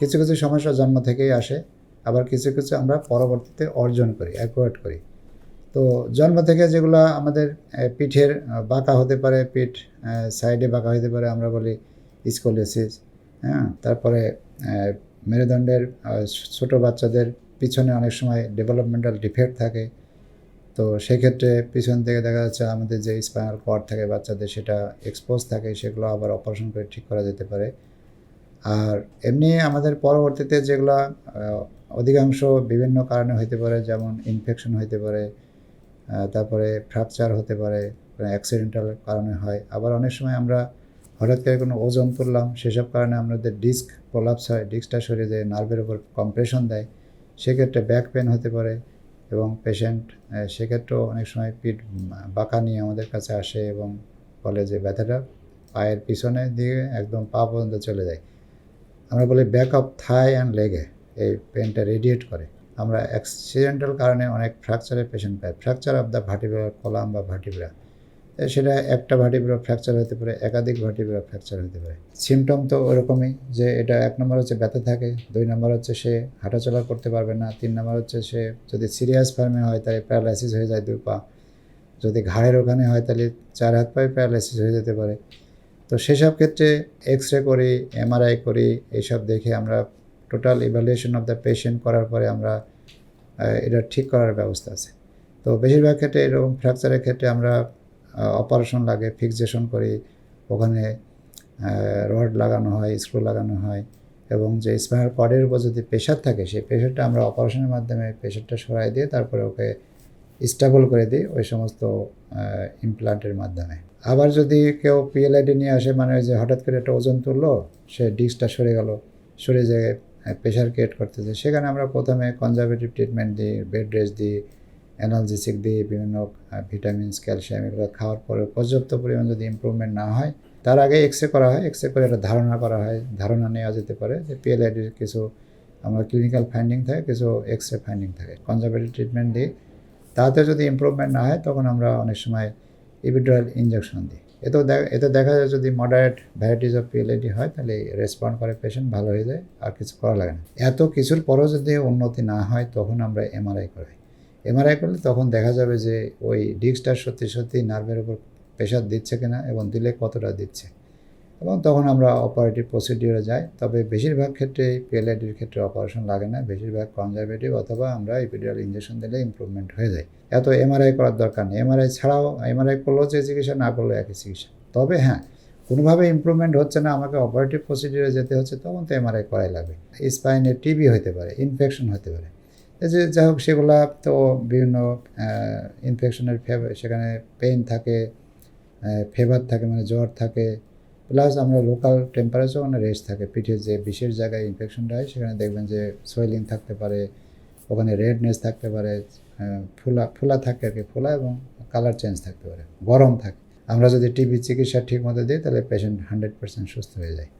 কিছু কিছু সমস্যা জন্ম থেকেই আসে, আবার কিছু কিছু আমরা পরবর্তীতে অর্জন করি অ্যাকোয়ার্ড করি। তো জন্ম থেকে যেগুলো আমাদের পিঠের বাঁকা হতে পারে, পিঠ সাইডে বাঁকা হতে পারে, আমরা বলি স্কোলেসিস হ্যাঁ? তারপরে মেরুদণ্ডের ছোট বাচ্চাদের পিছনে অনেক সময় ডেভেলপমেন্টাল ডিফেক্ট থাকে। তো সেক্ষেত্রে পিছন থেকে দেখা যাচ্ছে আমাদের যে স্পাইনাল কর্ড থাকে বাচ্চাদের, সেটা এক্সপোজ থাকে, সেগুলো আবার অপারেশন করে ঠিক করা যেতে পারে। আর এমনি আমাদের পরবর্তীতে যেগুলো অধিকাংশ বিভিন্ন কারণে হতে পারে, যেমন ইনফেকশন হতে পারে তারপরে ফ্র্যাকচার হতে পারে অ্যাক্সিডেন্টাল কারণে হয়। আবার অনেক সময় আমরা হঠাৎ করে কোনো ওজন তুললাম, সেসব কারণে আমাদের ডিস্ক প্রলাপস হয় ডিস্কটা সরে যায় নার্ভের উপর কম্প্রেশন দেয়। সেক্ষেত্রে ব্যাক পেন হতে পারে এবং পেশেন্ট সেক্ষেত্রেও অনেক সময় পিঠ বাঁকা নিয়ে আমাদের কাছে আসে এবং বলে যে ব্যথাটা পায়ের পিছনে দিয়ে একদম পা পর্যন্ত চলে যায়। আমরা বলি ব্যাক অফ থাই অ্যান্ড লেগে, এই পেনটা রেডিয়েট করে। আমরা অ্যাক্সিডেন্টাল কারণে অনেক ফ্র্যাকচারের patient pi. Fracture of the vertebral column বা ভার্টিব্রা সেটা একটা ভার্টিব্রা ফ্র্যাকচার হতে পারে, একাধিক ভার্টিব্রা ফ্র্যাকচার হতে পারে। সিমটম তো ওরকমই যে এটা এক নম্বর হচ্ছে ব্যথা থাকে, দুই নম্বর হচ্ছে সে হাঁটাচলা করতে পারবে না, তিন নম্বর হচ্ছে সে যদি সিরিয়াস ফার্মে হয় তাহলে প্যারালাইসিস হয়ে যায় দুই পা। যদি ঘাড়ের ওখানে হয় তাহলে চার হাত পায়ে প্যারালাইসিস হয়ে যেতে পারে। তো সেসব ক্ষেত্রে এক্স রে করি এমআরআই করি এইসব দেখে আমরা total evaluation of the patient করার পরে আমরা এটা ঠিক করার ব্যবস্থা আছে। তো বেশিরভাগ ক্ষেত্রে এরকম ফ্র্যাকচারের ক্ষেত্রে আমরা অপারেশন লাগে ফিক্সেশন করি, ওখানে রড লাগানো হয় স্ক্রু লাগানো হয় এবং যে স্পাইনাল কর্ডের উপর যদি প্রেশার থাকে, সেই প্রেশারটা আমরা অপারেশনের মাধ্যমে প্রেশারটা সরাই দিয়ে তারপরে ওকে স্টেবল করে দিই ওই সমস্ত ইমপ্লান্টের মাধ্যমে। আবার যদি কেউ পিএলআইডি নিয়ে আসে মানে যে হঠাৎ করে একটা ওজন তুললো, সে ডিস্কটা সরে গেল, সরে যে প্রেশার ক্রিয়েট করতেছে। সেখানে আমরা প্রথমে কনজারভেটিভ ট্রিটমেন্ট দিই বেড রেস্ট দিই অ্যানালজেসিক দিই, বিভিন্ন ভিটামিনস ক্যালসিয়াম এগুলো খাওয়ার পরে পর্যাপ্ত পরিমাণ যদি ইমপ্রুভমেন্ট না হয়, তার আগে এক্স রে করা হয়। এক্স রে করে একটা ধারণা করা হয়, ধারণা নেওয়া যেতে পারে যে পিএলআইডির কিছু আমরা ক্লিনিক্যাল ফাইন্ডিং থাকে, কিছু এক্স রে ফাইন্ডিং থাকে। কনজারভেটিভ ট্রিটমেন্ট দিই। তাতে যদি ইমপ্রুভমেন্ট না হয়, তখন আমরা অনেক সময় ইভিড্রাল ইঞ্জেকশন দিই এতেও এতে দেখা যায় যদি মডারেট ভ্যারাইটিস অফ পিএলআইডি হয়, তাহলে রেসপন্ড করে পেশেন্ট ভালো হয়ে যায়, আর কিছু করা লাগে না। এত কিছুর পরও যদি উন্নতি না হয়, তখন আমরা এমআরআই করাই। এমআরআই করলে তখন দেখা যাবে যে ওই ডিস্কটা সত্যি সত্যি নার্ভের উপর প্রেশার দিচ্ছে কিনা এবং দিলে কতটা দিচ্ছে। এবং তখন আমরা অপারেটিভ প্রসিডিওরে যাই। তবে বেশিরভাগ ক্ষেত্রে পিএলআইডির ক্ষেত্রে অপারেশন লাগে না। বেশিরভাগ কনজারভেটিভ অথবা আমরা ইপিডিয়াল ইঞ্জেকশন দিলে ইমপ্রুভমেন্ট হয়ে যায়। এত এমআরআই করার দরকার নেই। এমআরআই ছাড়াও এমআরআই করলেও যে চিকিৎসা, না করলেও একই চিকিৎসা। তবে হ্যাঁ কোনোভাবে ইমপ্রুভমেন্ট হচ্ছে না, আমাকে অপারেটিভ প্রসিডিওরে যেতে হচ্ছে, তখন তো এমআরআই করাই লাগবে। স্পাইনে টিবি হতে পারে ইনফেকশন হতে পারে। যে যাই হোক, সেগুলা তো বিভিন্ন ইনফেকশনের সেখানে পেইন থাকে ফেভার থাকে মানে জ্বর থাকে। প্লাস আমরা লোকাল টেম্পারেচার ওখানে রেস্ট থাকে। পিঠের যে বিশেষ জায়গায় ইনফেকশনটা হয়, সেখানে দেখবেন যে সোয়েলিং থাকতে পারে, ওখানে রেডনেস থাকতে পারে ফোলা ফুলা ফুলা থাকে আর কি, ফুলা এবং কালার চেঞ্জ থাকতে পারে, গরম থাকে। আমরা যদি টিবি চিকিৎসা ঠিক মতো দিই, তাহলে পেশেন্ট হান্ড্রেড পার্সেন্ট সুস্থ হয়ে যায়।